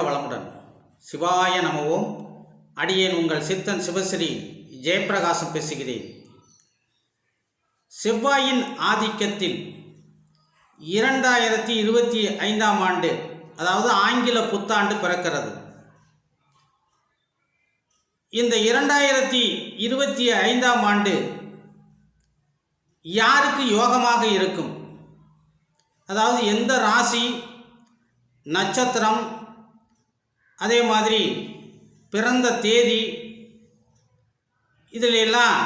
வாழ்க வளமுடன் சிவாய நமவோம் அடியேன் உங்கள் சித்தன் சிவஸ்ரீ ஜெயபிரகாசம் பேசுகிறேன். செவ்வாயின் ஆதிக்கத்தில் இரண்டாயிரத்தி இருபத்தி ஐந்தாம் ஆண்டு அதாவது ஆங்கில புத்தாண்டு பிறக்கிறது. இந்த இரண்டாயிரத்தி இருபத்தி ஐந்தாம் ஆண்டு யாருக்கு யோகமாக இருக்கும்? அதாவது எந்த ராசி நட்சத்திரம் அதே மாதிரி பிறந்த தேதி இதில் எல்லாம்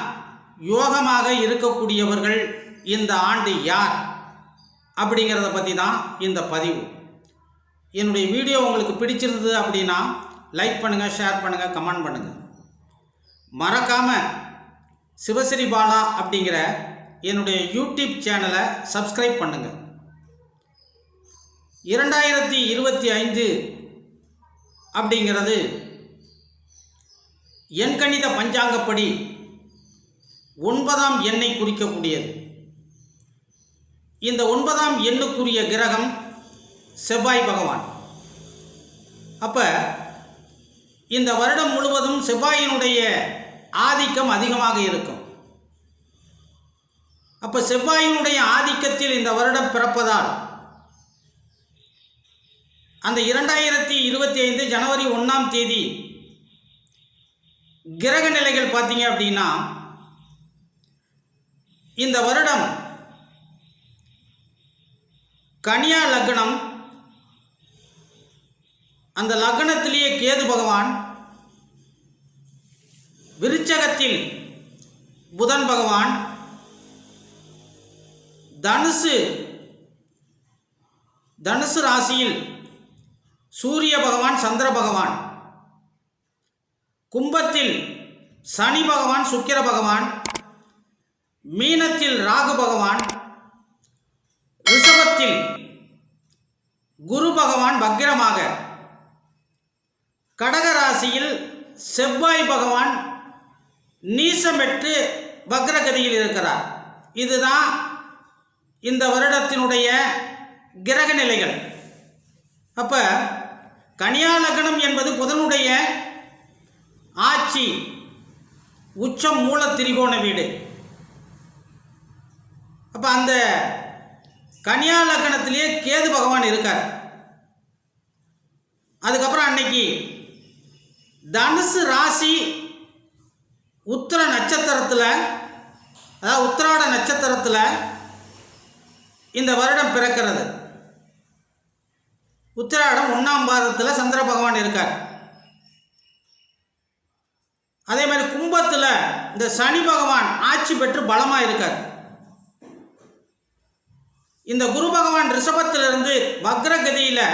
யோகமாக இருக்கக்கூடியவர்கள் இந்த ஆண்டு யார்? அப்படிங்கிறத பற்றி தான் இந்த பதிவு. என்னுடைய வீடியோ உங்களுக்கு பிடிச்சிருந்தது அப்படின்னா லைக் பண்ணுங்கள் ஷேர் பண்ணுங்கள் கமெண்ட் பண்ணுங்கள் மறக்காமல் சிவஸ்ரீ பாலா அப்படிங்கிற என்னுடைய யூடியூப் சேனலை சப்ஸ்கிரைப் பண்ணுங்கள் இரண்டாயிரத்தி இருபத்தி ஐந்து அப்படிங்கிறது எண்கணித பஞ்சாங்கப்படி ஒன்பதாம் எண்ணை குறிக்கக்கூடியது. இந்த ஒன்பதாம் எண்ணுக்குரிய கிரகம் செவ்வாய் பகவான். அப்போ இந்த வருடம் முழுவதும் செவ்வாயினுடைய ஆதிக்கம் அதிகமாக இருக்கும். அப்போ செவ்வாயினுடைய ஆதிக்கத்தில் இந்த வருடம் பிறப்பதால் அந்த இரண்டாயிரத்தி இருபத்தி ஐந்து ஜனவரி ஒன்றாம் தேதி கிரக நிலைகள் பார்த்தீங்க அப்படின்னா இந்த வருடம் கன்னியா லக்னம் அந்த லக்னத்திலேயே கேது பகவான் விருச்சகத்தில் புதன் பகவான் தனுசு தனுசு ராசியில் சூரிய பகவான் சந்திர பகவான். கும்பத்தில் சனி பகவான் சுக்கிர பகவான். மீனத்தில் ராகு பகவான். ரிஷபத்தில் குரு பகவான் வக்கிரமாக கடகராசியில் செவ்வாய் பகவான் நீசமெட்டு பக்ரகதியில் இருக்கிறார். இதுதான் இந்த வருடத்தினுடைய கிரக நிலைகள். அப்போ கனியா லக்னம் என்பது புதனுடைய ஆட்சி உச்சம் மூல திரிகோண வீடு. அப்போ அந்த கன்னியா லக்னத்திலேயே கேது பகவான் இருக்கார். அதுக்கப்புறம் அன்னைக்கு தனுசு ராசி உத்திர நட்சத்திரத்தில் அதாவது உத்திராட நட்சத்திரத்தில் இந்த வருடம் பிறக்கிறது. உத்திராடம் ஒன்றாம் பாதத்தில் சந்திர பகவான் இருக்கார். அதே மாதிரி கும்பத்தில் இந்த சனி பகவான் ஆட்சி பெற்று பலமாக இருக்கார். இந்த குரு பகவான் ரிஷபத்திலிருந்து வக்ரகதியில்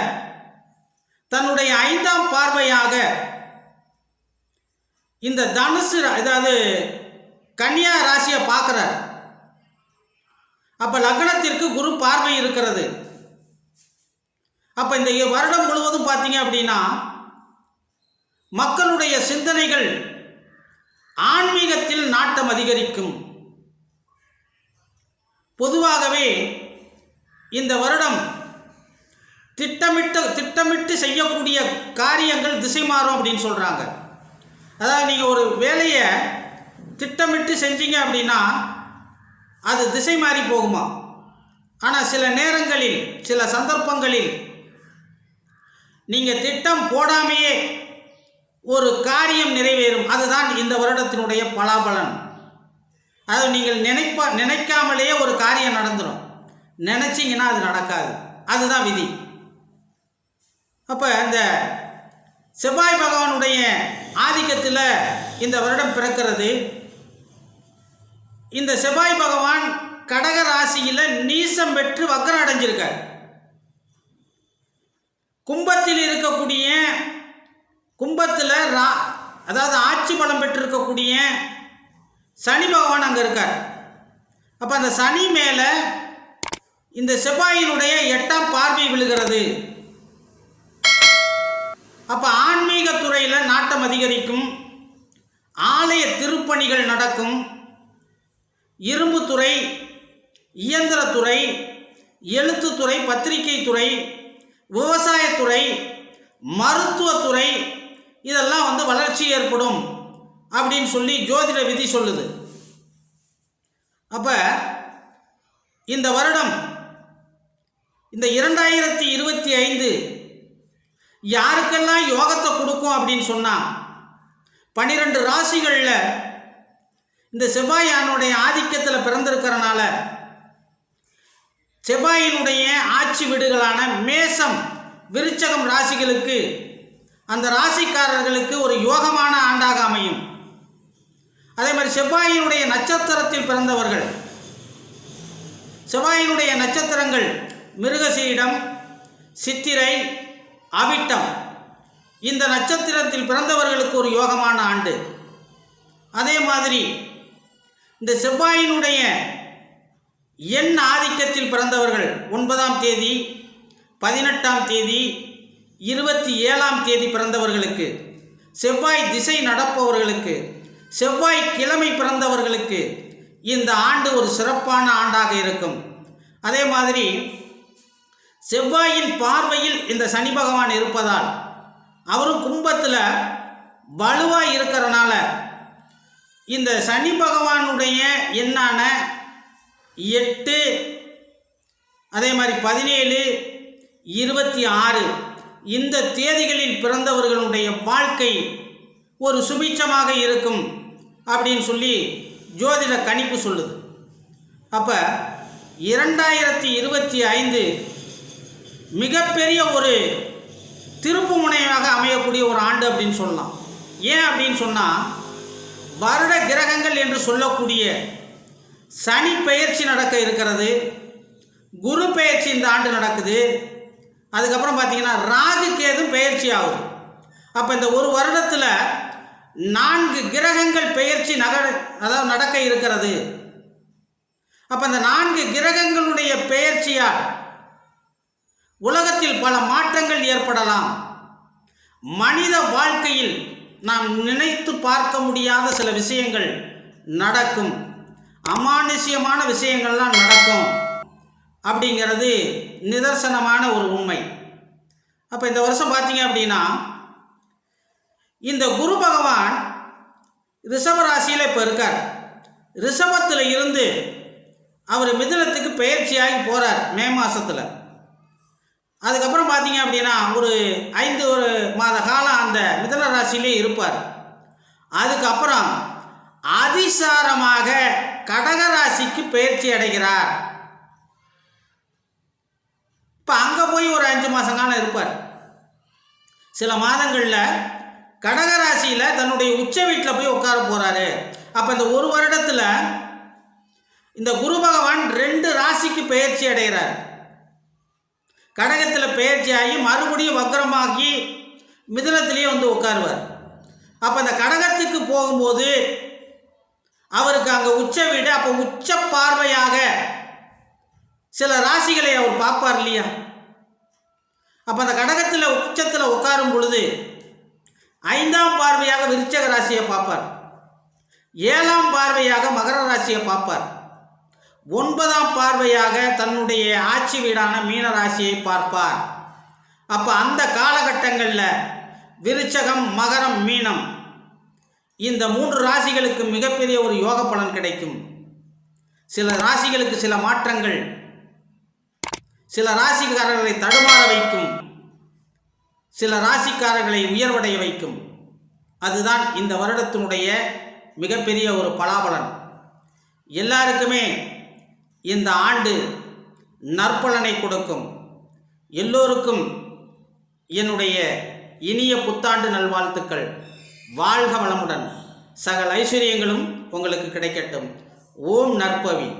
தன்னுடைய ஐந்தாம் பார்வையாக இந்த தனுசு அதாவது கன்னியா ராசியை பார்க்குறார். அப்போ லக்னத்திற்கு குரு பார்வை இருக்கிறது. அப்போ இந்த வருடம் முழுவதும் பார்த்தீங்க அப்படின்னா மக்களுடைய சிந்தனைகள் ஆன்மீகத்தில் நாட்டம் அதிகரிக்கும். பொதுவாகவே இந்த வருடம் திட்டமிட்டு திட்டமிட்டு செய்யக்கூடிய காரியங்கள் திசை மாறும் அப்படின்னு சொல்கிறாங்க அதாவது நீங்கள் ஒரு வேலையை திட்டமிட்டு செஞ்சீங்க அப்படின்னா அது திசை மாறி போகுமா? ஆனால் சில நேரங்களில் சில சந்தர்ப்பங்களில் நீங்கள் திட்டம் போடாமையே ஒரு காரியம் நிறைவேறும். அதுதான் இந்த வருடத்தினுடைய பலாபலன். அது நீங்கள் நினைப்பா நினைக்காமலேயே ஒரு காரியம் நடந்துடும் நினச்சிங்கன்னா அது நடக்காது. அதுதான் விதி. அப்போ அந்த செவ்வாய் பகவானுடைய ஆதிக்கத்தில் இந்த வருடம் பிறக்கிறது. இந்த செவ்வாய் பகவான் கடக ராசியில் நீசம் பெற்று வக்கரம் அடைஞ்சிருக்கார். கும்பத்தில் இருக்கக்கூடிய கும்பத்தில் ரா அதாவது ஆட்சி பலம் பெற்றிருக்கக்கூடிய சனி பகவான் அங்கே இருக்கார். அப்போ அந்த சனி மேலே இந்த செவ்வாயினுடைய எட்டாம் பார்வை விழுகிறது. அப்போ ஆன்மீக துறையில் நாட்டம் அதிகரிக்கும். ஆலய திருப்பணிகள் நடக்கும். இரும்புத்துறை இயந்திரத்துறை எழுத்துத்துறை பத்திரிகை துறை விவசாயத்துறை மருத்துவத்துறை இதெல்லாம் வந்து வளர்ச்சி ஏற்படும் அப்படின்னு சொல்லி ஜோதிட விதி சொல்லுது. அப்போ இந்த வருடம் இந்த இரண்டாயிரத்தி இருபத்தி ஐந்து யாருக்கெல்லாம் யோகத்தை கொடுக்கும் அப்படின்னு சொன்னால் பன்னிரெண்டு ராசிகளில் இந்த செவ்வாயானுடைய ஆதிக்கத்தில் பிறந்திருக்கிறனால செவ்வாயினுடைய ஆட்சி வீடுகளான மேசம் விருச்சகம் ராசிகளுக்கு அந்த ராசிக்காரர்களுக்கு ஒரு யோகமான ஆண்டாக அமையும். அதே மாதிரி செவ்வாயினுடைய நட்சத்திரத்தில் பிறந்தவர்கள் செவ்வாயினுடைய நட்சத்திரங்கள் மிருகசீடம் சித்திரை அவிட்டம் இந்த நட்சத்திரத்தில் பிறந்தவர்களுக்கு ஒரு யோகமான ஆண்டு. அதே மாதிரி இந்த செவ்வாயினுடைய எண் ஆதிக்கத்தில் பிறந்தவர்கள் ஒன்பதாம் தேதி பதினெட்டாம் தேதி இருபத்தி ஏழாம் தேதி பிறந்தவர்களுக்கு செவ்வாய் திசை நடப்பவர்களுக்கு செவ்வாய் கிழமை பிறந்தவர்களுக்கு இந்த ஆண்டு ஒரு சிறப்பான ஆண்டாக இருக்கும். அதே மாதிரி செவ்வாயின் பார்வையில் இந்த சனி பகவான் இருப்பதால் அவரும் கும்பத்தில் வலுவாக இருக்கிறனால இந்த சனி பகவானுடைய எண்ணான எட்டு. அதே மாதிரி பதினேழு இருபத்தி ஆறு. இந்த தேதிகளில் பிறந்தவர்களுடைய வாழ்க்கை ஒரு சுபிட்சமாக இருக்கும் அப்படின்னு சொல்லி ஜோதிட கணிப்பு சொல்லுது. அப்போ இரண்டாயிரத்தி இருபத்தி ஐந்து மிகப்பெரிய ஒரு திருப்பு முனையாக அமையக்கூடிய ஒரு ஆண்டு அப்படின்னு சொல்லலாம். ஏன் அப்படின்னு சொன்னால் வருட கிரகங்கள் என்று சொல்லக்கூடிய சனி பெயர்ச்சி நடக்க இருக்கிறது. குரு பெயர்ச்சி இந்த ஆண்டு நடக்குது. அதுக்கப்புறம் பார்த்தீங்கன்னா ராகு கேதும் பெயர்ச்சி ஆகுது. அப்போ இந்த ஒரு வருடத்தில் நான்கு கிரகங்கள் பெயர்ச்சி நக அதாவது நடக்க இருக்கிறது. அப்போ இந்த நான்கு கிரகங்களுடைய பெயர்ச்சியால் உலகத்தில் பல மாற்றங்கள் ஏற்படலாம். மனித வாழ்க்கையில் நாம் நினைத்து பார்க்க முடியாத சில விஷயங்கள் நடக்கும். அமானுஷ்யமான விஷயங்கள்லாம் நடக்கும் அப்படிங்கிறது நிதர்சனமான ஒரு உண்மை. அப்போ இந்த வருஷம் பார்த்தீங்க அப்படின்னா இந்த குரு பகவான் ரிஷப ராசியில் இப்போ இருக்கார். ரிஷபத்தில் இருந்து அவர் மிதுனத்துக்கு பயிற்சியாகி போகிறார் மே மாதத்தில் அதுக்கப்புறம் பார்த்தீங்க அப்படின்னா ஒரு ஐந்து ஒரு மாத காலம் அந்த மிதன ராசியிலே இருப்பார். அதுக்கப்புறம் அதிசாரமாக கடக ராசிக்கு பயிற்சி அடைகிறார். இப்போ அங்கே போய் ஒரு அஞ்சு மாதம் காலம் இருப்பார். சில மாதங்களில் கடகராசியில் தன்னுடைய உச்ச வீட்டில் போய் உட்கார போகிறாரு அப்போ இந்த ஒரு வருடத்தில் இந்த குரு பகவான் ரெண்டு ராசிக்கு பயிற்சி அடைகிறார். கடகத்தில் பயிற்சி ஆகி மறுபடியும் வக்ரமாகி மிதனத்திலேயே வந்து உட்காருவார். அப்போ இந்த கடகத்துக்கு போகும்போது அவருக்கு அங்கே உச்ச வீடு அப்போ உச்ச பார்வையாக சில ராசிகளை அவர் பார்ப்பார் இல்லையா? அப்போ அந்த கடகத்தில் உச்சத்தில் உட்காரும் பொழுது ஐந்தாம் பார்வையாக விருச்சக ராசியை பார்ப்பார். ஏழாம் பார்வையாக மகர ராசியை பார்ப்பார். ஒன்பதாம் பார்வையாக தன்னுடைய ஆட்சி வீடான மீன ராசியை பார்ப்பார். அப்போ அந்த காலகட்டங்களில் விருச்சகம் மகரம் மீனம் இந்த மூன்று ராசிகளுக்கு மிகப்பெரிய ஒரு யோக பலன் கிடைக்கும். சில ராசிகளுக்கு சில மாற்றங்கள். சில ராசிக்காரர்களை தடுமாற வைக்கும். சில ராசிக்காரர்களை உயர்வடைய வைக்கும். அதுதான் இந்த வருடத்தினுடைய மிகப்பெரிய ஒரு பலாபலன். எல்லாருக்குமே இந்த ஆண்டு நற்பலனை கொடுக்கும். எல்லோருக்கும் என்னுடைய இனிய புத்தாண்டு நல்வாழ்த்துக்கள். வாழ்க வளமுடன். சகல ஐஸ்வர்யங்களும் உங்களுக்கு கிடைக்கட்டும். ஓம் நற்பவி.